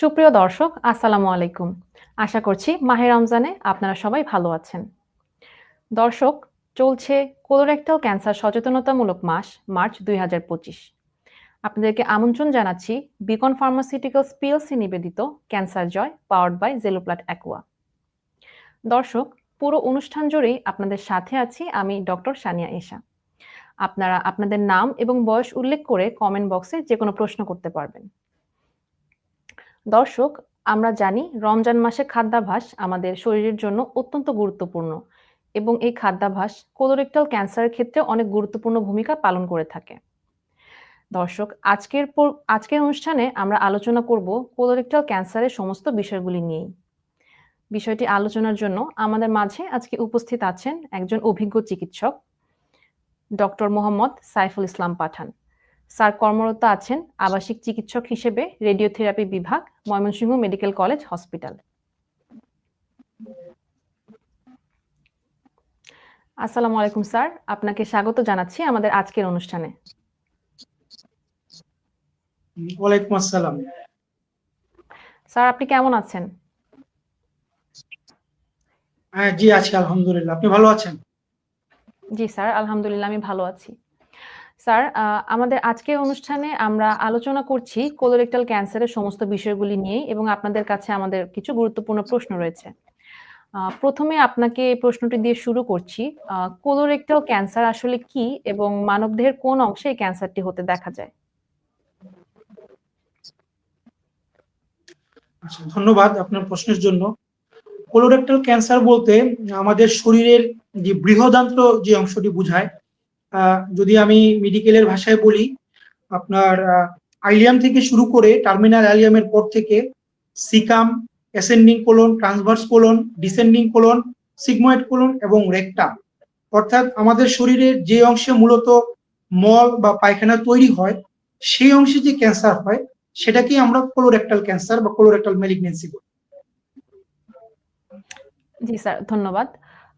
সুপ্রিয় দর্শক, আসসালামু আলাইকুম। আশা করছি মাহে রমজানে আপনারা সবাই ভালো আছেন। দর্শক, চলছে কোলোরেক্টাল ক্যান্সার সচেতনতামূলক মাস, মার্চ দুই হাজার পঁচিশ। আপনাদেরকে আমন্ত্রণ জানাচ্ছি বিকন ফার্মাসিউটিক্যালস পিএলসি নিবেদিত ক্যান্সার জয় পাওয়ার্ড বাই জেলোপ্লাট অ্যাকুয়া দর্শক, পুরো অনুষ্ঠান জুড়েই আপনাদের সাথে আছি আমি ডক্টর সানিয়া এশা। আপনারা আপনাদের নাম এবং বয়স উল্লেখ করে কমেন্ট বক্সে যে কোনো প্রশ্ন করতে পারবেন। দর্শক, আমরা জানি রমজান মাসে খাদ্যাভাস আমাদের শরীরের জন্য অত্যন্ত গুরুত্বপূর্ণ এবং এই খাদ্যাভাস কোলোরেক্টাল ক্যান্সারের ক্ষেত্রে অনেক গুরুত্বপূর্ণ ভূমিকা পালন করে থাকে। দর্শক, আজকের আজকের অনুষ্ঠানে আমরা আলোচনা করব কোলোরেক্টাল ক্যান্সারের সমস্ত বিষয়গুলি নিয়েই। বিষয়টি আলোচনার জন্য আমাদের মাঝে আজকে উপস্থিত আছেন একজন অভিজ্ঞ চিকিৎসক, ডক্টর মোহাম্মদ সাইফুল ইসলাম পাঠান। স্যার কর্মরত আছেন আবাসিক চিকিৎসক হিসেবে রেডিওথেরাপি বিভাগ ময়মনসিংহ মেডিকেল কলেজ হসপিটাল। আসসালামু আলাইকুম স্যার আপনাকে স্বাগত জানাচ্ছি আমাদের আজকের অনুষ্ঠানে। ওয়ালাইকুম আসসালাম। স্যার আপনি কেমন আছেন? হ্যাঁ জি আছি আলহামদুলিল্লাহ। আপনি ভালো আছেন? জি স্যার আলহামদুলিল্লাহ আমি ভালো আছি। স্যার আমাদের আজকের অনুষ্ঠানে আমরা আলোচনা করছি কোলোরেক্টাল ক্যান্সারের সমস্ত বিষয়গুলি নিয়ে এবং আপনাদের কাছে আমাদের কিছু গুরুত্বপূর্ণ প্রশ্ন রয়েছে। প্রথমে আপনাকে এই প্রশ্নটি দিয়ে শুরু করছি কোলোরেক্টাল ক্যান্সার আসলে কি এবং মানবদেহের কোন অংশে এই ক্যান্সারটি হতে দেখা যায়? আচ্ছা, ধন্যবাদ আপনার প্রশ্নের জন্য। কোলোরেক্টাল ক্যান্সার বলতে আমাদের শরীরের যে বৃহদান্ত্র যে অংশটি বোঝায় যদি আমি মেডিকেলের ভাষায় বলি, আপনার আইলিয়াম থেকে শুরু করে টার্মিনাল আইলিয়ামের পর থেকে caecum ascending colon transverse colon descending colon sigmoid colon এবং রেকটাম অর্থাৎ আমাদের শরীরের যে অংশে মূলত মল বা পায়খানা তৈরি হয়, সেই অংশে যে ক্যান্সার হয়, সেটাকেই আমরা কোলোরেক্টাল ক্যান্সার বা কোলোরেক্টাল ম্যালিগনেন্সি বলি। জি স্যার ধন্যবাদ।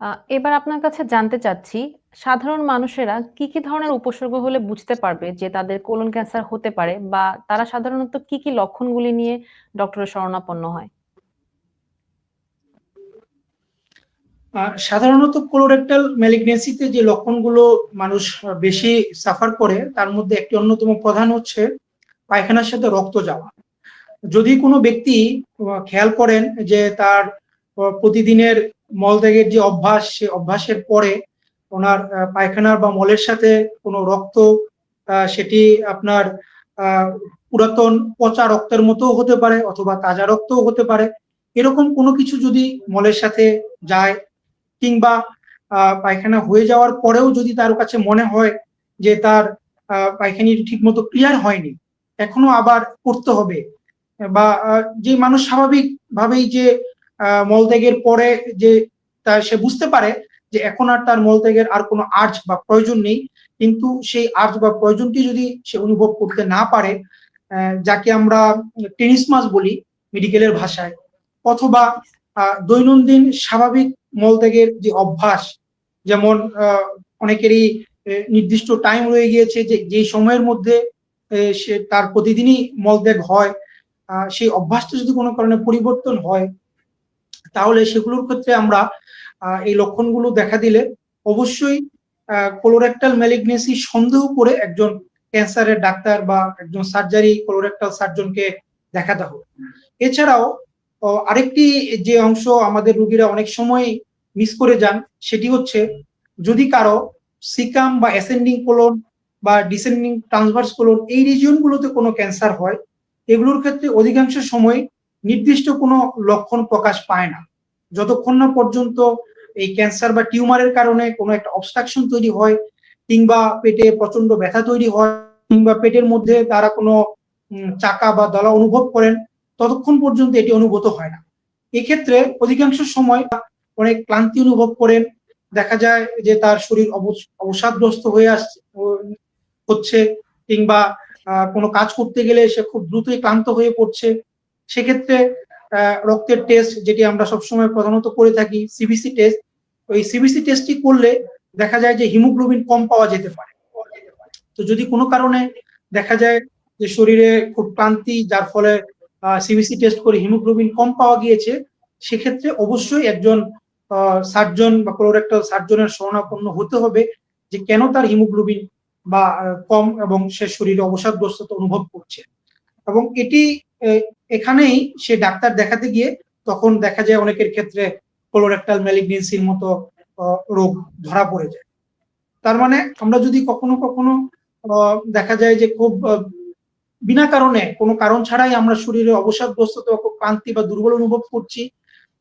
আহ, এবার আপনার কাছে জানতে চাচ্ছি সাধারণ মানুষেরা কি কি ধরনের উপসর্গ হলে বুঝতে পারবে যে তাদের কোলন ক্যান্সার হতে পারে বা তারা সাধারণত কি কি লক্ষণগুলি নিয়ে ডক্টরের শরণাপন্ন হয়? আহ, সাধারণত কোলোরেক্টাল ম্যালিগনেন্সিতে যে লক্ষণগুলো মানুষ বেশি সাফার করে তার মধ্যে একটি অন্যতম প্রধান হচ্ছে পায়খানার সাথে রক্ত যাওয়া। যদি কোনো ব্যক্তি খেয়াল করেন যে তার প্রতিদিনের মলত্যাগের যে অভ্যাস, সে অভ্যাসের পরে ওনার পায়খানার বা মলের সাথে কোনো রক্ত সেটি আপনার পুরাতন পচা রক্তের মতো হতে পারে অথবা তাজা রক্তও হতে পারে। এরকম কোনো কিছু যদি মলের সাথে যায় কিংবা পায়খানা হয়ে যাওয়ার পরেও যদি তার কাছে মনে হয় যে তার পায়খানি ঠিক মতো ক্লিয়ার হয়নি, এখনও আবার করতে হবে। বা যে মানুষ স্বাভাবিক ভাবেই যে মলত্যাগের পরে যে তা সে বুঝতে পারে যে এখন আর তার মলত্যাগের আর কোনো আর্জ বা প্রয়োজন নেই। কিন্তু সেই আর্জ বা প্রয়োজনটি যদি সে অনুভব করতে না পারে যাকে আমরা টেনিসমাস বলি মেডিকেলের ভাষায়, অথবা দৈনন্দিন স্বাভাবিক মলত্যাগের যে অভ্যাস, যেমন অনেকেরই নির্দিষ্ট টাইম রয়ে গিয়েছে যে, যেই সময়ের মধ্যে সে তার প্রতিদিনই মলত্যাগ হয় সেই অভ্যাসটা যদি কোনো কারণে পরিবর্তন হয় তাহলে সেগুলোর ক্ষেত্রে আমরা এই লক্ষণগুলো দেখা দিলে অবশ্যই কোলোরেক্টাল ম্যালিগনেসি সন্দেহ করে একজন ক্যান্সারের ডাক্তার বা একজন সার্জারি কোলোরেক্টাল সার্জনকে দেখাতে হবে। এছাড়াও আরেকটি যে অংশ আমাদের রুগীরা অনেক সময় মিস করে যান, সেটি হচ্ছে যদি কারও সিকাম বা অ্যাসেন্ডিং কোলন বা ডিসেন্ডিং ট্রান্সভার্স কোলন এই রিজিয়নগুলোতে কোনো ক্যান্সার হয়, এগুলোর ক্ষেত্রে অধিকাংশ সময় নির্দিষ্ট কোনো লক্ষণ প্রকাশ পায় না। যতক্ষণ না পর্যন্ত এই ক্যান্সার বা টিউমারের কারণে কোনো একটা অবস্ট্রাকশন তৈরি হয়, কিংবা পেটে প্রচণ্ড ব্যথা তৈরি হয়, কিংবা পেটের মধ্যে তারা কোনো চাকা বা দলা অনুভব করেন, ততক্ষণ পর্যন্ত এটি অনুভূত হয় না। এক্ষেত্রে অধিকাংশ সময় অনেক ক্লান্তি অনুভব করেন, দেখা যায় যে তার শরীর অবস- অবসাদগ্রস্ত হয়ে আসছে হচ্ছে, কিংবা কোনো কাজ করতে গেলে সে খুব দ্রুতই ক্লান্ত হয়ে পড়ছে। সেক্ষেত্রে রক্তের টেস্ট যেটি আমরা সবসময় প্রধানত করে থাকি সিবিসি টেস্ট ওই সিবিসি টেস্টটি করলে দেখা যায় যে হিমোগ্লোবিন কম পাওয়া যেতে পারে। তো যদি কোনো কারণে দেখা যায় যে শরীরে খুব ক্লান্তি, যার ফলে সিবিসি টেস্ট করে হিমোগ্লোবিন কম পাওয়া গিয়েছে, সেক্ষেত্রে অবশ্যই একজন সার্জন বা কোলোরেক্টাল সার্জনের শরণাপন্ন হতে হবে যে কেন তার হিমোগ্লোবিন বা কম এবং সে শরীরে অবসাদগ্রস্ততা অনুভব করছে। এবং এটি এখানেই সে ডাক্তার দেখাতে গিয়ে তখন দেখা যায় অনেকের ক্ষেত্রে কোলোরেক্টাল ম্যালিগনেন্সির মতো রোগ ধরা পড়ে যায়। তার মানে আমরা যদি কখনো কখনো দেখা যায় যে খুব বিনা কারণে, কোনো কারণ ছাড়াই আমরা শরীরে অবসাদগ্রস্ততা বা ক্লান্তি বা দুর্বল অনুভব করছি,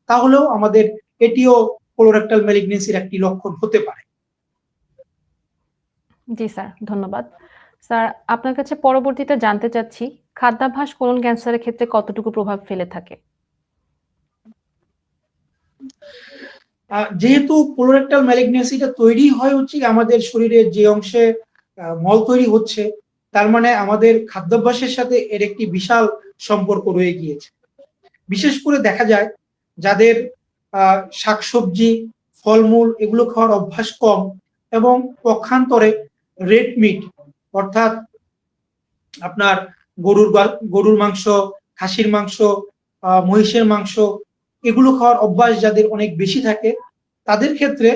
তাহলেও আমাদের এটিও কোলোরেক্টাল ম্যালিগনেন্সির একটি লক্ষণ হতে পারে। জি স্যার, ধন্যবাদ। স্যার, আপনার কাছে পরবর্তীতে জানতে চাচ্ছি খাদ্যাভ্যাস কোলন ক্যান্সারের ক্ষেত্রে কতটুকু প্রভাব ফেলে থাকে? যেহেতু কোলোরেক্টাল ম্যালিগনেন্সিটা তৈরি হয় হচ্ছে আমাদের শরীরে যে অংশে মল তৈরি হচ্ছে, তার মানে আমাদের খাদ্যাভ্যাসের সাথে এর একটি বিশাল সম্পর্ক রয়ে গিয়েছে। বিশেষ করে দেখা যায় যাদের শাকসবজি, ফলমূল এগুলো খাওয়ার অভ্যাস কম এবং পক্ষান্তরে রেড মিট অর্থাৎ আপনার গরুর গরুর মাংস, খাসির মাংস মহিষের মাংস, এগুলো খাওয়ার অভ্যাস যাদের অনেক বেশি থাকে, তাদের ক্ষেত্রে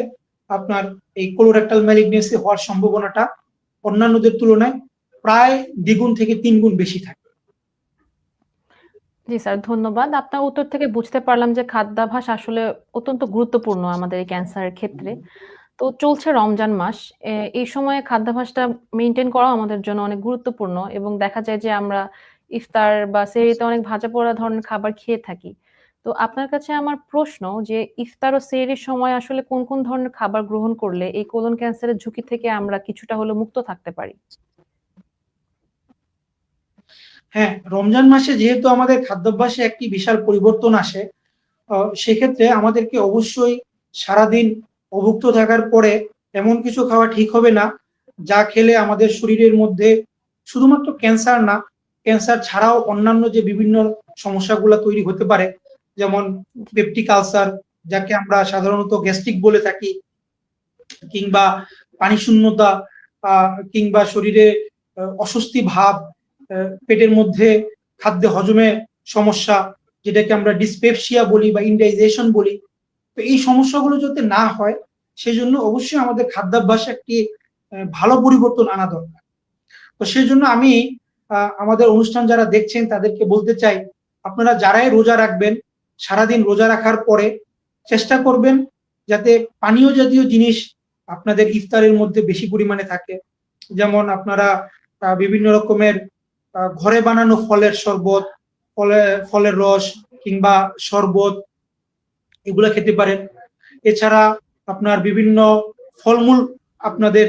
আপনার এই কোলোরেক্টাল ম্যালিগনেন্সি হওয়ার সম্ভাবনাটা অন্যান্যদের তুলনায় প্রায় দ্বিগুণ থেকে তিন গুণ বেশি থাকে। জি স্যার, ধন্যবাদ। আপনার উত্তর থেকে বুঝতে পারলাম যে খাদ্যাভ্যাস আসলে অত্যন্ত গুরুত্বপূর্ণ আমাদের ক্যান্সারের ক্ষেত্রে। তো চলছে রমজান মাস। এই সময়ে খাদ্যাভ্যাসটা মেনটেন করা আমাদের জন্য অনেক গুরুত্বপূর্ণ এবং দেখা যায় যে আমরা ইফতার বা সেহরিতে অনেক ভাজা পোড়া ধরনের খাবার খেয়ে থাকি। তো আপনার কাছে আমার প্রশ্ন যে ইফতার ও সেহরির সময় আসলে কোন কোন ধরনের খাবার গ্রহণ করলে এই কোলন ক্যান্সারের ঝুঁকি থেকে আমরা কিছুটা হলেও মুক্ত থাকতে পারি? হ্যাঁ রমজান মাসে যেহেতু আমাদের খাদ্যাভ্যাসে একটি বিশাল পরিবর্তন আসে সেক্ষেত্রে আমাদেরকে অবশ্যই সারাদিন অভুক্ত থাকার পরে এমন কিছু খাওয়া ঠিক হবে না যা খেলে আমাদের শরীরের মধ্যে শুধুমাত্র ক্যান্সার না ক্যান্সার ছাড়াও অন্যান্য যে বিভিন্ন সমস্যাগুলো তৈরি হতে পারে যেমন পেপটিক আলসার যাকে আমরা সাধারণত গ্যাস্ট্রিক বলে থাকি কিংবা পানি শূন্যতা কিংবা শরীরে অস্বস্তি ভাব পেটের মধ্যে খাদ্য হজমে সমস্যা যেটাকে আমরা ডিসপেপসিয়া বলি বা ইন্ডাইজেশন বলি তো এই সমস্যাগুলো যাতে না হয়, সেজন্য অবশ্যই আমাদের খাদ্যাভ্যাসে একটি ভালো পরিবর্তন আনা দরকার। তো সেই জন্য আমি আমাদের অনুষ্ঠান যারা দেখছেন তাদেরকে বলতে চাই, আপনারা যারাই রোজা রাখবেন, সারাদিন রোজা রাখার পরে চেষ্টা করবেন যাতে পানীয় জাতীয় জিনিস আপনাদের ইফতারের মধ্যে বেশি পরিমাণে থাকে। যেমন আপনারা বিভিন্ন রকমের ঘরে বানানো ফলের শরবত, ফলে, ফলের রস কিংবা শরবত এগুলো খেতে পারেন। এছাড়া আপনার বিভিন্ন ফলমূল আপনাদের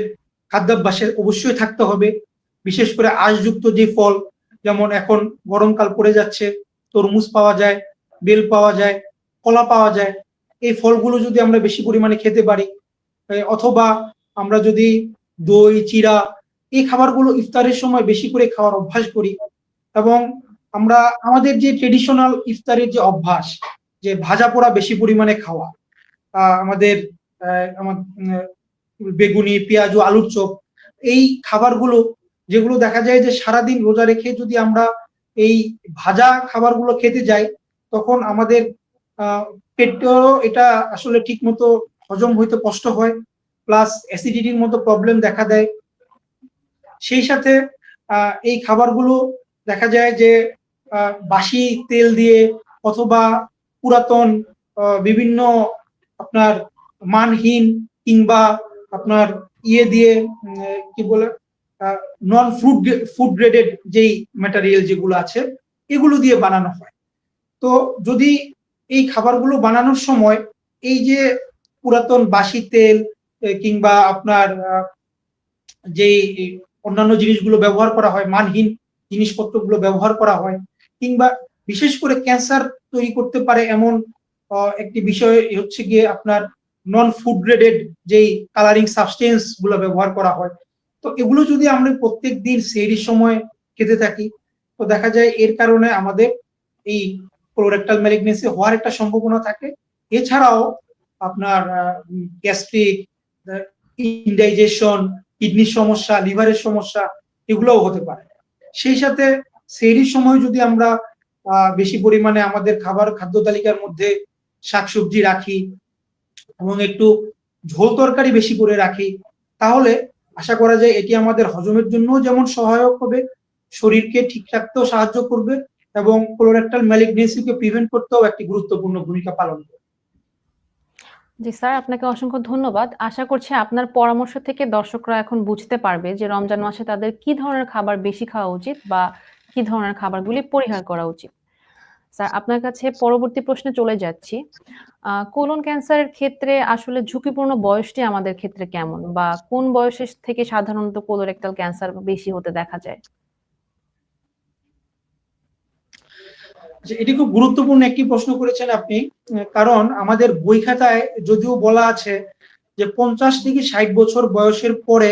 খাদ্যাভ্যাসে অবশ্যই থাকতে হবে। বিশেষ করে আঁশযুক্ত যে ফল, যেমন এখন গরমকাল পড়ে যাচ্ছে, তরমুজ পাওয়া যায়, বেল পাওয়া যায়, কলা পাওয়া যায়, এই ফলগুলো যদি আমরা বেশি পরিমাণে খেতে পারি অথবা আমরা যদি দই চিরা এই খাবারগুলো ইফতারের সময় বেশি করে খাওয়ার অভ্যাস করি এবং আমরা আমাদের যে ট্রেডিশনাল ইফতারের যে অভ্যাস যে ভাজা পোড়া বেশি পরিমাণে খাওয়া। আমাদের বেগুনি, পেঁয়াজ, আলুর চপ, এই খাবারগুলো, যেগুলো দেখা যায় যে সারাদিন রোজা রেখে যদি আমরা এই ভাজা খাবারগুলো খেতে যাই, তখন আমাদের পেটেও এটা আসলে ঠিক মতো হজম হইতে কষ্ট হয়, প্লাস অ্যাসিডিটির মতো প্রবলেম দেখা দেয়। সেই সাথে এই খাবারগুলো দেখা যায় যে বাসি তেল দিয়ে অথবা পুরাতন বিভিন্ন আপনার মানহীন কিংবা আপনার ইয়ে দিয়ে কি বলে নন ফুড ফুড গ্রেডেড যেই ম্যাটেরিয়াল যেগুলো আছে, এগুলো দিয়ে বানানো হয়। তো যদি এই খাবারগুলো বানানোর সময় এই যে পুরাতন বাসি তেল কিংবা আপনার যেই অন্যান্য জিনিসগুলো ব্যবহার করা হয়, মানহীন জিনিসপত্রগুলো ব্যবহার করা হয়, কিংবা বিশেষ করে ক্যান্সার তৈরি করতে পারে এমন একটি বিষয় হচ্ছে গিয়ে আপনার নন ফুড গ্রেডেড যেই কালারিং সাবস্টেন্সগুলো ব্যবহার করা হয়। তো এগুলো যদি আমরা প্রত্যেক দিন সেরির সময় খেতে থাকি, তো দেখা যায় এর কারণে আমাদের এই কোলোরেক্টাল ম্যালিগনেন্সি হওয়ার একটা সম্ভাবনা থাকে। এছাড়াও আপনার গ্যাস্ট্রিক ইনডাইজেশন কিডনির সমস্যা লিভারের সমস্যা এগুলোও হতে পারে। সেই সাথে সেরির সময় যদি আমরা বেশি পরিমাণে আমাদের খাবার খাদ্য তালিকার মধ্যে শাকসবজি রাখি এবং একটু ঝোল তরকারি বেশি করে রাখি। তাহলে আশা করা যায় এটি আমাদের হজমের জন্য যেমন সহায়ক হবে, শরীরকে ঠিক রাখতেও সাহায্য করবে এবং কোলোরেক্টাল ম্যালিগনেন্সিকে প্রিভেন্ট করতেও একটি গুরুত্বপূর্ণ ভূমিকা পালন করবে। জি স্যার, আপনাকে অসংখ্য ধন্যবাদ। আশা করছি আপনার পরামর্শ থেকে দর্শকরা এখন বুঝতে পারবে যে রমজান মাসে তাদের কি ধরনের খাবার বেশি খাওয়া উচিত বা কি ধরনের খাবারগুলি পরিহার করা উচিত? স্যার, আপনার কাছে পরবর্তী প্রশ্নে চলে যাচ্ছি। কোলন ক্যান্সারের ক্ষেত্রে আসলে ঝুঁকিপূর্ণ বয়সটি আমাদের ক্ষেত্রে কেমন? বা কোন বয়সের থেকে সাধারণত কোলোরেক্টাল ক্যান্সার বেশি হতে দেখা যায়? যে এটি খুব গুরুত্বপূর্ণ একটি প্রশ্ন করেছেন আপনি কারণ আমাদের বই খাতায় যদিও বলা আছে যে পঞ্চাশ থেকে ষাট বছর বয়সের পরে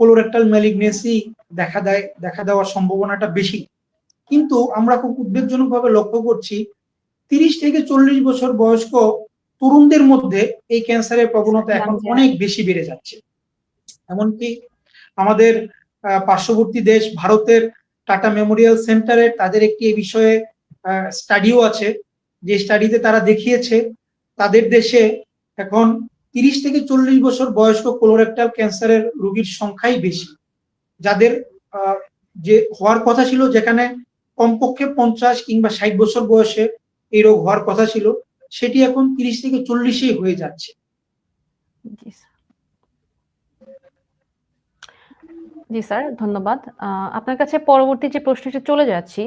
কোলোরেক্টাল ম্যালিগনেসি দেখা দেয়, দেখা দেওয়ার সম্ভাবনাটা বেশি। কিন্তু আমরা খুব উদ্বেগজনকভাবে লক্ষ্য করছি তিরিশ থেকে চল্লিশ বছর বয়স্ক তরুণদের মধ্যে এই ক্যান্সারের প্রবণতা এখন অনেক বেশি বেড়ে যাচ্ছে। এমনকি আমাদের পার্শ্ববর্তী দেশ ভারতের টাটা মেমোরিয়াল সেন্টারে তাদের একটি এই বিষয়ে স্টাডিও আছে। যে স্টাডিতে তারা দেখিয়েছে তাদের দেশে এখন তিরিশ থেকে চল্লিশ বছর বয়স্ক কোলোরেক্টাল ক্যান্সারের রোগীর সংখ্যাই বেশি। যাদের আহ, যে হওয়ার কথা ছিল যেখানে কমপক্ষে পঞ্চাশ কিংবা ষাট বছর বয়সে এই রোগ হওয়ার কথা ছিল, সেটি এখন তিরিশ থেকে চল্লিশেই হয়ে যাচ্ছে। জি স্যার। ধন্যবাদ। আপনার কাছে পরবর্তী যে প্রশ্নটি চলে যাচ্ছি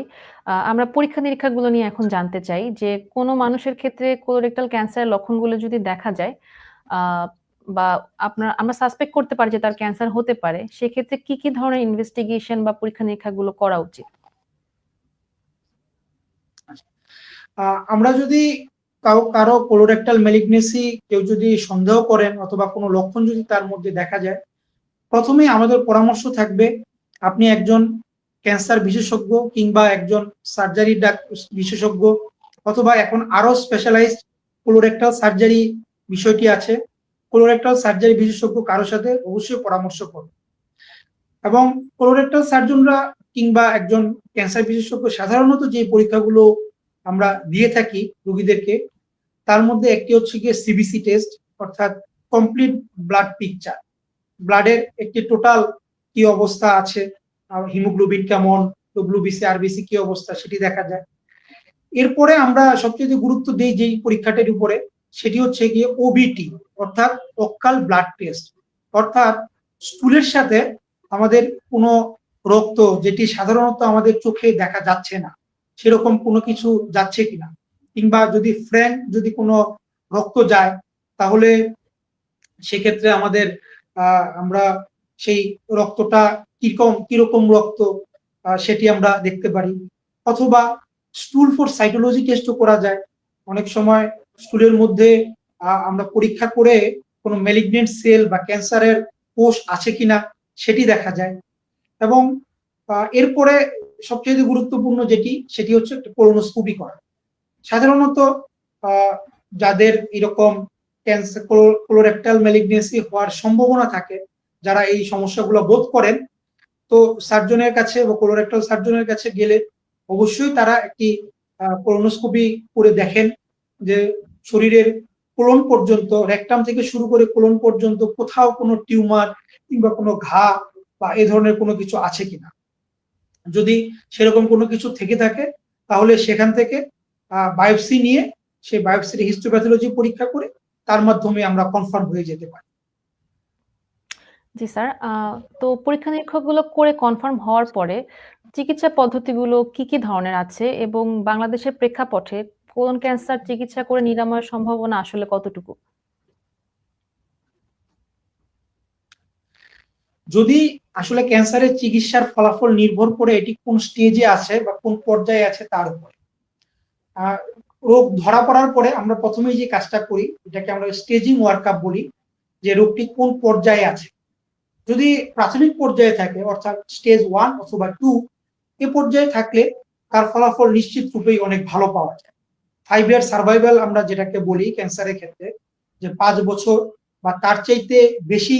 আমরা পরীক্ষা নিরীক্ষাগুলো নিয়ে এখন জানতে চাই যে কোনো মানুষের ক্ষেত্রে কোলোরেক্টাল ক্যান্সারের লক্ষণগুলো যদি দেখা যায় বা আপনার, আমরা সাসপেক্ট করতে পারি যে তার ক্যান্সার হতে পারে, সেক্ষেত্রে কি কি ধরনের ইনভেস্টিগেশন বা পরীক্ষা নিরীক্ষাগুলো করা উচিত আহ, আমরা যদি কারও কারও কোলোরেক্টাল ম্যালিগনেসি কেউ যদি সন্দেহ করেন অথবা কোনো লক্ষণ যদি তার মধ্যে দেখা যায়, প্রথমে আমাদের পরামর্শ থাকবে আপনি একজন ক্যান্সার বিশেষজ্ঞ কিংবা একজন সার্জারি বিশেষজ্ঞ অথবা এখন আরও স্পেশালাইজড কোলোরেক্টাল সার্জারি বিষয়টি আছে। কোলোরেক্টাল সার্জারি বিশেষজ্ঞ কারোর সাথে অবশ্যই পরামর্শ করুন। এবং কোলোরেক্টাল সার্জনরা কিংবা একজন ক্যান্সার বিশেষজ্ঞ সাধারণত যে পরীক্ষাগুলো আমরা দিয়ে থাকি রুগীদেরকে। তার মধ্যে একটি হচ্ছে গিয়ে সিবিসি টেস্ট অর্থাৎ কমপ্লিট ব্লাড পিকচার ব্লাডের একটি টোটাল কি অবস্থা আছে? হিমোগ্লোবিন কেমন? ডব্লিউবিসি আরবিসি কি অবস্থা? সেটি দেখা যায়। এরপরে আমরা সবচেয়ে গুরুত্ব দিই যেই পরীক্ষাটির উপরে, সেটি হচ্ছে গিয়ে ওবিটি অর্থাৎ অক্কাল ব্লাড টেস্ট অর্থাৎ স্টুলের সাথে আমাদের কোনো রক্ত, যেটি সাধারণত আমাদের চোখে দেখা যাচ্ছে না। সেরকম কোনো কিছু যাচ্ছে কিনা? কিংবা যদি ফ্র্যাঙ্ক যদি কোনো রক্ত যায়, তাহলে সেক্ষেত্রে আমাদের আমরা সেই রক্তটা কীরকম কীরকম রক্ত সেটি আমরা দেখতে পারি। অথবা স্টুল ফর সাইটোলজি টেস্টও করা যায়। অনেক সময় স্টুলের মধ্যে আমরা পরীক্ষা করে কোনো ম্যালিগনেন্ট সেল বা ক্যান্সারের কোষ আছে কিনা, সেটি দেখা যায়। এবং এরপরে সবচেয়ে গুরুত্বপূর্ণ যেটি, সেটি হচ্ছে একটা কোলোনোস্কোপি করা সাধারণত যাদের এরকম ক্যান্সার কোলোরেক্টাল ম্যালিগনেন্সি হওয়ার সম্ভাবনা থাকে, যারা এই সমস্যাগুলো বোধ করেন, তো সার্জনের কাছে বা কোলোরেক্টাল সার্জনের কাছে গেলে অবশ্যই তারা একটি কোলোনোস্কোপি করে দেখেন যে শরীরের কোলন পর্যন্ত রেকটাম থেকে শুরু করে কোলন পর্যন্ত কোথাও কোনো টিউমার কিংবা কোনো ঘা বা এ ধরনের কোনো কিছু আছে কিনা। যদি সেরকম কোনো কিছু থেকে থাকে, তাহলে সেখান থেকে বায়োপসি নিয়ে সেই বায়োপসির হিস্টোপ্যাথোলজি পরীক্ষা করে তার মাধ্যমে আমরা কনফার্ম হয়ে যেতে পারি। জি স্যার তো পরীক্ষা নিরীক্ষাগুলো করে কনফার্ম হওয়ার পরে চিকিৎসা পদ্ধতিগুলো কি কি ধরনের আছে এবং বাংলাদেশের প্রেক্ষাপটে কোলন ক্যান্সার চিকিৎসা করে নিরাময়ের সম্ভাবনা আসলে কতটুকু? যদি আসলে ক্যান্সারের চিকিৎসার ফলাফল নির্ভর করে এটি কোন স্টেজে আছে বা কোন পর্যায়ে আছে তার উপরে। রোগ ধরা পড়ার পরে আমরা প্রথমেই যে কাজটা করি, এটাকে আমরা স্টেজিং ওয়ার্কআপ বলি, যে রোগটি কোন পর্যায়ে আছে। যদি প্রাথমিক পর্যায়ে থাকে, অর্থাৎ স্টেজ ওয়ান অথবা টু এ পর্যায়ে থাকলে তার ফলাফল নিশ্চিত রূপেই অনেক ভালো পাওয়া যায়। ফাইভ ইয়ার সার্ভাইভাল আমরা যেটাকে বলি ক্যান্সারের ক্ষেত্রে, যে পাঁচ বছর বা তার চাইতে বেশি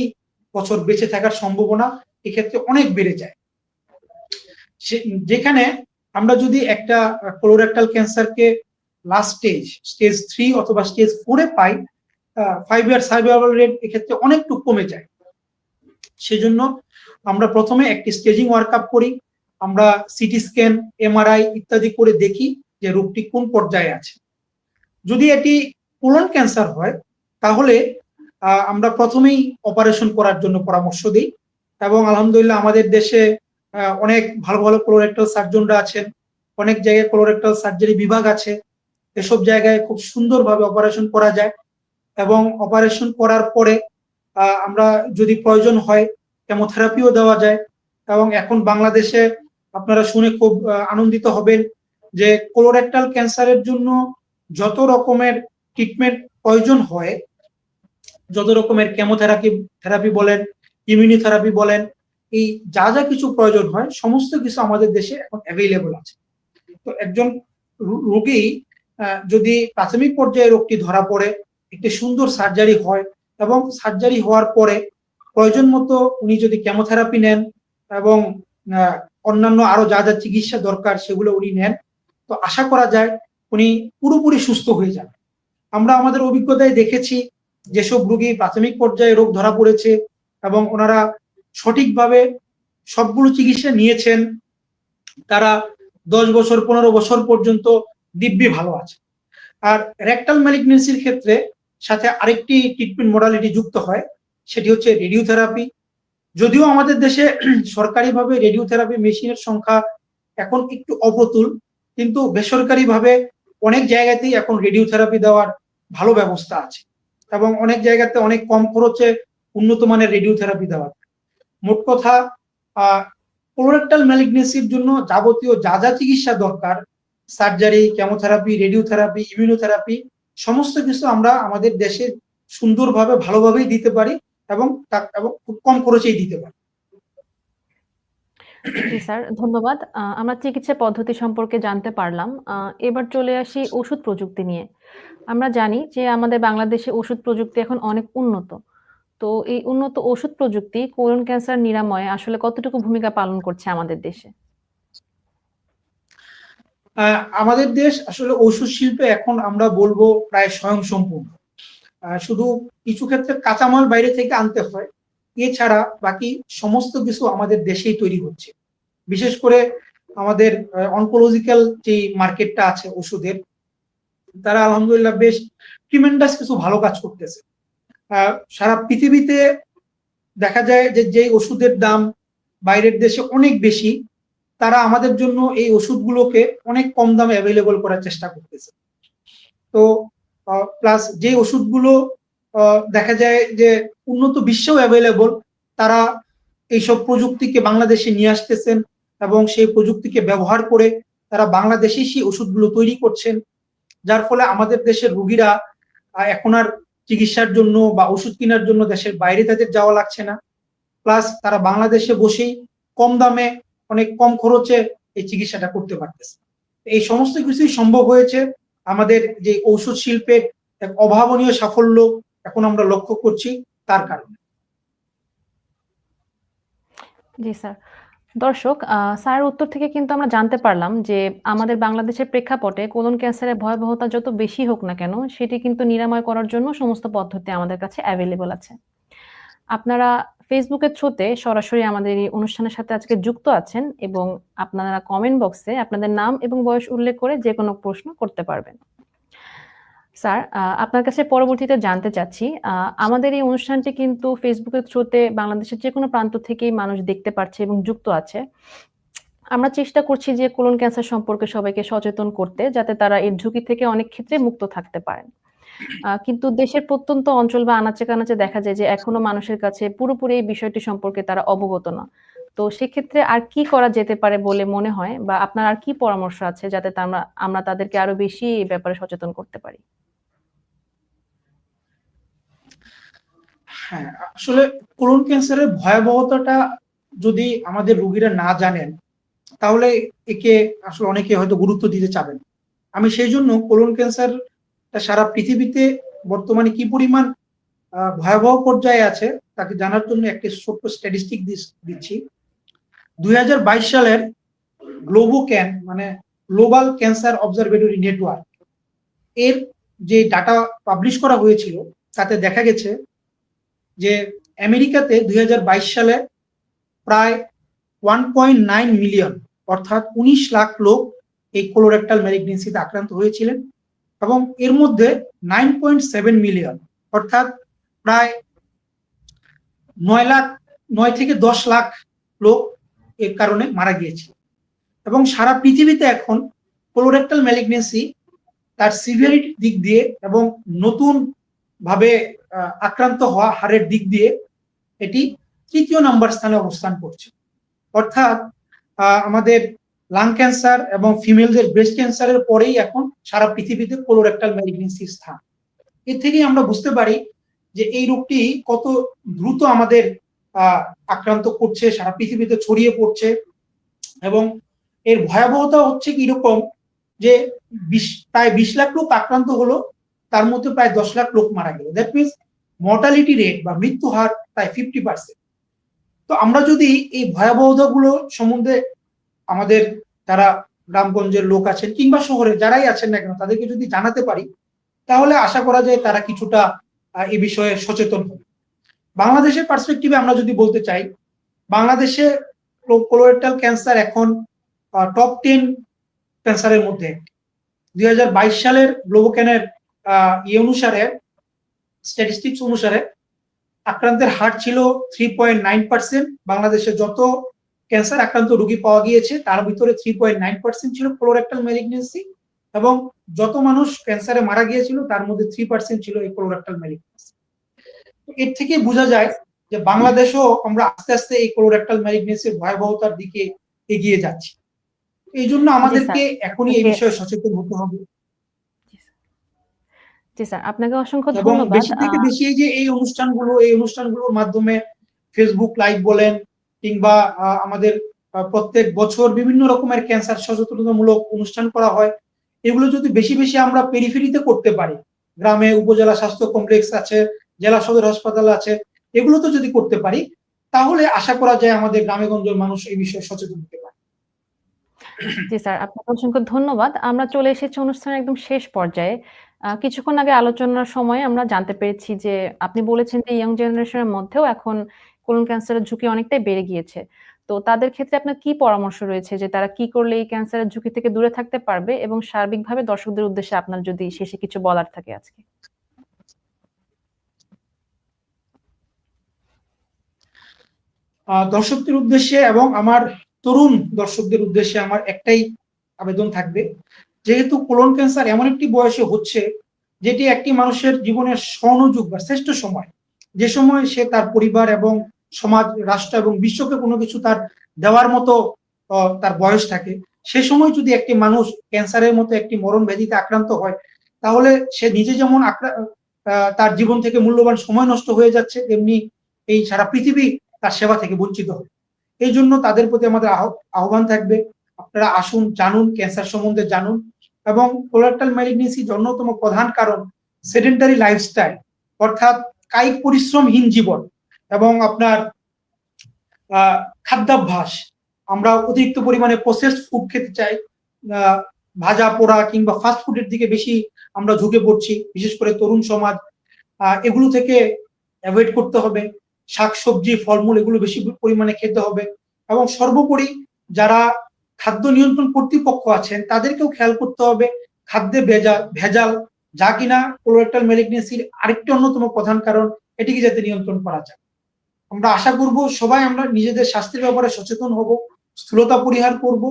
বছর বেঁচে থাকার সম্ভাবনা এক্ষেত্রে অনেক বেড়ে যায়। যেখানে আমরা যদি একটা কোলোরেক্টাল ক্যান্সারকে লাস্ট স্টেজ স্টেজ থ্রি অথবা স্টেজ ফোরে পাই ফাইভ ইয়ার সার্ভাইভাল রেট এক্ষেত্রে অনেকটুকু কমে যায়। সেজন্য আমরা প্রথমে একটি স্টেজিং ওয়ার্কআপ করি, আমরা সিটি স্ক্যান এমআরআই ইত্যাদি করে দেখি যে রোগটি কোন পর্যায়ে আছে। যদি এটি কোলন ক্যান্সার হয়, তাহলে আমরা প্রথমেই অপারেশন করার জন্য পরামর্শ দিই। এবং আলহামদুলিল্লাহ আমাদের দেশে অনেক ভালো ভালো কোলোরেক্টাল সার্জনরা আছেন, অনেক জায়গায় কোলোরেক্টাল সার্জারি বিভাগ আছে। এসব জায়গায় খুব সুন্দরভাবে অপারেশন করা যায়। এবং অপারেশন করার পরে আমরা যদি প্রয়োজন হয় কেমোথেরাপিও দেওয়া যায়। এবং এখন বাংলাদেশে আপনারা শুনে খুব আনন্দিত হবেন যে কোলোরেক্টাল ক্যান্সারের জন্য যত রকমের ট্রিটমেন্ট প্রয়োজন হয় যত রকমের কেমোথেরাপি থেরাপি বলেন ইমিউনিথেরাপি বলেন, এই যা যা কিছু প্রয়োজন হয়, সমস্ত কিছু আমাদের দেশে এখন অ্যাভেলেবল আছে। তো একজন রোগী যদি প্রাথমিক পর্যায়ে রোগটি ধরা পড়ে, একটি সুন্দর সার্জারি হয় এবং সার্জারি হওয়ার পরে প্রয়োজন মতো উনি যদি কেমোথেরাপি নেন এবং অন্যান্য আরও যা যা চিকিৎসা দরকার সেগুলো উনি নেন, তো আশা করা যায় উনি পুরোপুরি সুস্থ হয়ে যান আমরা আমাদের অভিজ্ঞতায় দেখেছি যেসব রোগী প্রাথমিক পর্যায়ে রোগ ধরা পড়েছে এবং ওনারা সঠিকভাবে সবগুলো চিকিৎসা নিয়েছেন, তারা দশ বছর, পনেরো বছর পর্যন্ত দিব্যি ভালো আছে। আর রেকটাল ম্যালিগনেন্সির ক্ষেত্রে সাথে আরেকটি ট্রিটমেন্ট মডালিটি যুক্ত হয়, সেটি হচ্ছে রেডিওথেরাপি যদিও আমাদের দেশে সরকারিভাবে রেডিওথেরাপি মেশিনের সংখ্যা এখন একটু অপ্রতুল, কিন্তু বেসরকারিভাবে অনেক জায়গাতেই এখন রেডিওথেরাপি দেওয়ার ভালো ব্যবস্থা আছে। এবং অনেক জায়গাতে অনেক কম খরচে উন্নত মানের রেডিওথেরাপি দেওয়া মোট কথা কোলোরেক্টাল ম্যালিগনেসির জন্য যাবতীয় যা যা চিকিৎসা দরকার সার্জারি কেমোথেরাপি রেডিওথেরাপি ইমিউনোথেরাপি সমস্ত কিছু আমরা আমাদের দেশে সুন্দরভাবে, ভালোভাবেই দিতে পারি এবং এবং খুব কম খরচেই দিতে পারি। জি স্যার, ধন্যবাদ। আমরা চিকিৎসা পদ্ধতি সম্পর্কে জানতে পারলাম। এবার চলে আসি ওষুধ প্রযুক্তি নিয়ে। আমরা জানি যে আমাদের বাংলাদেশে ওষুধ প্রযুক্তি এখন অনেক উন্নত। তো এই উন্নত ওষুধ প্রযুক্তি, কোলন ক্যান্সার নিরাময়ে আসলে কতটুকু ভূমিকা পালন করছে আমাদের দেশে? আমাদের দেশ আসলে ওষুধ শিল্পে এখন আমরা বলব প্রায় স্বয়ংসম্পূর্ণ। শুধু কিছু ক্ষেত্রে কাঁচামাল বাইরে থেকে আনতে হয়, এছাড়া বাকি সমস্ত কিছু আমাদের দেশেই তৈরি হচ্ছে। বিশেষ করে আমাদের অনকোলজিক্যাল যে মার্কেটটা আছে ওষুধের তারা আলহামদুলিল্লাহ বেশ ট্রিমেন্ডাস কিছু ভালো কাজ করতেছে। সারা পৃথিবীতে দেখা যায় যে যে ওষুধের দাম বাইরের দেশে অনেক বেশি, তারা আমাদের জন্য এই ওষুধগুলোকে অনেক কম দামে অ্যাভেলেবল করার চেষ্টা করতেছে। তো প্লাস যে ওষুধগুলো দেখা যায় যে উন্নত বিশ্বেও অ্যাভেলেবল তারা এইসব প্রযুক্তিকে বাংলাদেশে নিয়ে আসতেছেন এবং সেই প্রযুক্তিকে ব্যবহার করে তারা বাংলাদেশে সেই ওষুধগুলো তৈরি করছেন। যার ফলে আমাদের দেশের রুগীরা এখন আর চিকিৎসার জন্য বা ওষুধ কেনার জন্য দেশের বাইরে তাদের যাওয়া লাগছে না। প্লাস তারা বাংলাদেশে বসেই কম দামে, অনেক কম খরচে এই চিকিৎসাটা করতে পারতেছে। এই সমস্ত কিছুই সম্ভব হয়েছে। আমাদের যে ঔষধ শিল্পের এক অভাবনীয় সাফল্য এখন আমরা লক্ষ্য করছি তার কারণে। জি, স্যার। দর্শক স্যার উত্তর থেকে কিন্তু আমরা জানতে পারলাম যে আমাদের বাংলাদেশের প্রেক্ষাপটে কোলন ক্যান্সারের ভয়াবহতা যত বেশি হোক না কেন, সেটি কিন্তু নিরাময় করার জন্য সমস্ত পদ্ধতি আমাদের কাছে অ্যাভেলেবল আছে। আপনারা ফেসবুকের থ্রুতে সরাসরি আমাদের এই অনুষ্ঠানের সাথে আজকে যুক্ত আছেন এবং আপনারা কমেন্ট বক্সে আপনাদের নাম এবং বয়স উল্লেখ করে যে কোনো প্রশ্ন করতে পারবেন। স্যার আপনার কাছে পরবর্তীতে জানতে চাচ্ছি আমাদের এই অনুষ্ঠানটি কিন্তু ফেসবুকের থ্রুতে বাংলাদেশের যে কোনো প্রান্ত থেকেই মানুষ দেখতে পারছে এবং যুক্ত আছে। আমরা চেষ্টা করছি যে কোলন ক্যান্সার সম্পর্কে সবাইকে সচেতন করতে, যাতে তারা এর ঝুঁকি থেকে অনেক ক্ষেত্রে মুক্ত থাকতে পারেন। কিন্তু দেশের প্রত্যন্ত অঞ্চল বা আনাচে কানাচে দেখা যায় যে এখনও মানুষের কাছে পুরোপুরি এই বিষয়টি সম্পর্কে তারা অবগত না। তো সেক্ষেত্রে আর কি করা যেতে পারে বলে মনে হয় বা আপনার আর কি পরামর্শ আছে যাতে আমরা আমরা তাদেরকে আরও বেশি এই ব্যাপারে সচেতন করতে পারি? হ্যাঁ আসলে কোলন ক্যান্সারের ভয়াবহতাটা যদি আমাদের রোগীরা না জানেন, তাহলে একে আসলে অনেকে হয়তো গুরুত্ব দিতে চাবেন। আমি সেই জন্য কোলন ক্যান্সার সারা পৃথিবীতে বর্তমানে কি পরিমাণ ভয়াবহ পর্যায়ে আছে, তাকে জানার জন্য একটি ছোট্ট স্ট্যাটিস্টিক দিচ্ছি। দুই হাজার বাইশ সালের গ্লোবো ক্যান মানে গ্লোবাল ক্যান্সার অবজারভেটরি নেটওয়ার্ক এর যে ডাটা পাবলিশ করা হয়েছিল, তাতে দেখা গেছে যে আমেরিকাতে দুই হাজার বাইশ সালে প্রায় ওয়ান পয়েন্ট নাইন মিলিয়ন অর্থাৎ উনিশ লাখ লোক এই কোলোরেক্টাল ম্যালিগনেন্সিতে আক্রান্ত হয়েছিলেন এবং এর মধ্যে নাইন পয়েন্ট সেভেন মিলিয়ন অর্থাৎ প্রায় নয় লাখ, নয় থেকে দশ লাখ লোক এর কারণে মারা গিয়েছিল এবং সারা পৃথিবীতে এখন কোলোরেক্টাল ম্যালিগনেন্সি তার সিভিয়ারিটির দিক দিয়ে এবং নতুন ভাবে আক্রান্ত হওয়া হারের দিক দিয়ে এটি তৃতীয় নাম্বার স্থানে অবস্থান করছে। অর্থাৎ আমাদের লাং ক্যান্সার এবং ফিমেলদের ব্রেস্ট ক্যান্সারের পরেই এখন সারা পৃথিবীতে কোলোরেক্টাল ম্যালিগনেন্সির স্থান। এর থেকেই আমরা বুঝতে পারি যে এই রোগটি কত দ্রুত আমাদের আক্রান্ত করছে, সারা পৃথিবীতে ছড়িয়ে পড়ছে এবং এর ভয়াবহতা হচ্ছে কি রকম যে প্রায় বিশ লাখ লোক আক্রান্ত হলো তার মধ্যে প্রায় দশ লাখ লোক মারা গেল। দ্যাট মিনস মর্টালিটি রেট বা মৃত্যু হার প্রায় ফিফটি পার্সেন্ট তো আমরা যদি এই ভয়াবহতা গুলো সম্বন্ধে আমাদের যারা গ্রামগঞ্জের লোক আছেন কিংবা শহরে যারাই আছেন না কেন, তাদেরকে যদি জানাতে পারি, তাহলে আশা করা যায় তারা কিছুটা এ বিষয়ে সচেতন হবে। বাংলাদেশের পার্সপেক্টিভে আমরা যদি বলতে চাই, বাংলাদেশে কোলোরেক্টাল ক্যান্সার এখন টপ টেন ক্যান্সারের মধ্যে। দুই হাজার বাইশ সালের গ্লোবোক্যানের ইয়ে অনুসারে স্ট্যাটিস্টিক্স অনুসারে আক্রান্তের হার ছিল থ্রি পয়েন্ট নাইন পার্সেন্ট বাংলাদেশে যত ক্যান্সার আক্রান্ত রোগী পাওয়া গিয়েছে তার ভিতরে থ্রি পয়েন্ট নাইন পার্সেন্ট ছিল কোলোরেক্টাল ম্যালিগনেন্সি এবং যত মানুষ ক্যান্সারে মারা গিয়েছিল তার মধ্যে থ্রি পার্সেন্ট ছিল এই কোলোরেক্টাল ম্যালিগনেন্সি এর থেকে বোঝা যায় যে বাংলাদেশও আমরা আস্তে আস্তে এই কোলোরেক্টাল ম্যালিগনেন্সির ভয়াবহতার দিকে এগিয়ে যাচ্ছি। এই জন্য আমাদেরকে এখনই এই বিষয়ে সচেতন হতে হবে। জি স্যার আপনাকে অসংখ্য ধন্যবাদ। বেশি থেকে বেশি যে এই অনুষ্ঠানগুলো এই অনুষ্ঠানগুলোর মাধ্যমে ফেসবুক লাইভ বলেন কিংবা আমাদের প্রত্যেক বছর বিভিন্ন রকমের ক্যান্সার সচেতনতামূলক অনুষ্ঠান করা হয়। এগুলো যদি বেশি বেশি আমরা পেরিফেরিতে করতে পারি গ্রামে উপজেলা স্বাস্থ্য কমপ্লেক্স আছে জেলা সদর হাসপাতাল আছে এগুলো তো যদি করতে পারি তাহলে আশা করা যায় আমাদের গ্রামে গঞ্জের মানুষ এই বিষয়ে সচেতন হতে পারে। জি স্যার আপনাকে অসংখ্য ধন্যবাদ। আমরা চলে এসেছি অনুষ্ঠানের একদম শেষ পর্যায়ে। কিছুক্ষণ আগে আলোচনার সময় আমরা জানতে পেরেছি যে আপনি বলেছেন যে ইয়ং জেনারেশনের মধ্যেও এখন কোলন ক্যান্সারের ঝুঁকি অনেকটাই বেড়ে গিয়েছে। তো তাদের ক্ষেত্রে আপনার কি পরামর্শ রয়েছে যে তারা কি করলে এই ক্যান্সারের ঝুঁকি থেকে দূরে থাকতে পারবে এবং সার্বিকভাবে দর্শকদের উদ্দেশ্যে আপনার যদি শেষে কিছু বলার থাকে আজকে? দর্শকদের উদ্দেশ্যে এবং আমার তরুণ দর্শকদের উদ্দেশ্যে আমার একটাই আবেদন থাকবে। যেহেতু কোলন ক্যান্সার এমন একটি বয়সে হচ্ছে, যেটি একটি মানুষের জীবনের স্বর্ণযুগ বা শ্রেষ্ঠ সময়। যে সময় সে তার পরিবার এবং সমাজ, রাষ্ট্র এবং বিশ্বকে কোনো কিছু তার দেওয়ার মতো তার বয়স থাকে, সে সময় যদি একটি মানুষ ক্যান্সারের মতো একটি মরণ ব্যাধিতে আক্রান্ত হয়, তাহলে সে নিজে যেমন তার জীবন থেকে মূল্যবান সময় নষ্ট হয়ে যাচ্ছে, তেমনি এই সারা পৃথিবী তার সেবা থেকে বঞ্চিত হয় এই জন্য তাদের প্রতি আমাদের আহ্বান থাকবে, আপনারা আসুন, জানুন, ক্যান্সার সম্বন্ধে জানুন। এবং কোলারেক্টাল ম্যালিগনেন্সির অন্যতম প্রধান কারণ সেডেন্টারি লাইফস্টাইল অর্থাৎ কায়িক পরিশ্রমহীন জীবন এবং আপনার খাদ্যাভ্যাস। আমরা অতিরিক্ত পরিমাণে প্রসেসড ফুড খেতে চাই ভাজা, পোড়া কিংবা ফাস্ট ফুডের দিকে বেশি আমরা ঝুঁকে পড়ছি, বিশেষ করে তরুণ সমাজ। এগুলো থেকে অ্যাভয়েড করতে হবে। শাক, সবজি, ফলমূল এগুলো বেশি পরিমাণে খেতে হবে। এবং সর্বোপরি যারা খাদ্য নিয়ন্ত্রণ কর্তৃপক্ষ আছেন, তাদেরকেও খেয়াল করতে হবে। খাদ্যে ভেজাল ভেজাল, যা কিনা কোলোরেক্টাল ম্যালিগনেন্সির আরেকটি অন্যতম প্রধান কারণ, এটিকে যাতে নিয়ন্ত্রণ করা যায়। আমরা আশা করব সবাই আমরা নিজেদের স্বাস্থ্যের ব্যাপারে সচেতন হব, স্থূলতা পরিহার করব,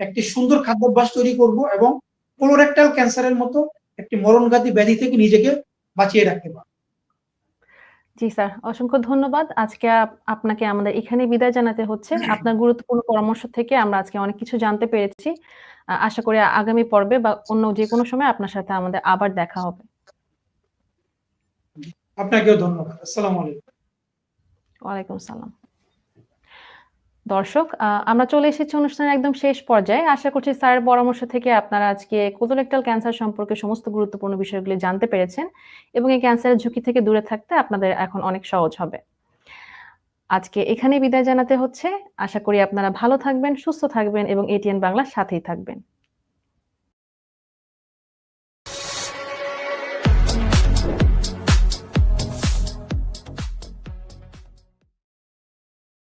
একটি সুন্দর খাদ্যাভ্যাস তৈরি করব এবং কোলোরেক্টাল ক্যান্সারের মতো একটি মরণঘাতী ব্যাধি থেকে নিজেকে বাঁচিয়ে রাখতে পারব। জি স্যার অসংখ্য ধন্যবাদ। আজকে আপনাকে আমাদের এখানে বিদায় জানাতে হচ্ছে। আপনার গুরুত্বপূর্ণ পরামর্শ থেকে আমরা আজকে অনেক কিছু জানতে পেরেছি। আশা করি আগামী পর্বে বা অন্য যে কোনো সময় আপনার সাথে আমাদের আবার দেখা হবে। আপনাকেও ধন্যবাদ। আসসালামু আলাইকুম। ওয়ালাইকুম সালাম দর্শক আমরা চলে এসেছি অনুষ্ঠানের একদম শেষ পর্যায়ে আশা করছি স্যারের পরামর্শ থেকে আপনারা আজকে কোলোরেক্টাল ক্যান্সার সম্পর্কে সমস্ত গুরুত্বপূর্ণ বিষয়গুলি জানতে পেরেছেন এবং এই ক্যান্সারের ঝুঁকি থেকে দূরে থাকতে আপনাদের এখন অনেক সহজ হবে আজকে এখানে বিদায় জানাতে হচ্ছে। আশা করি আপনারা ভালো থাকবেন, সুস্থ থাকবেন এবং এটিএন বাংলার সাথেই থাকবেন।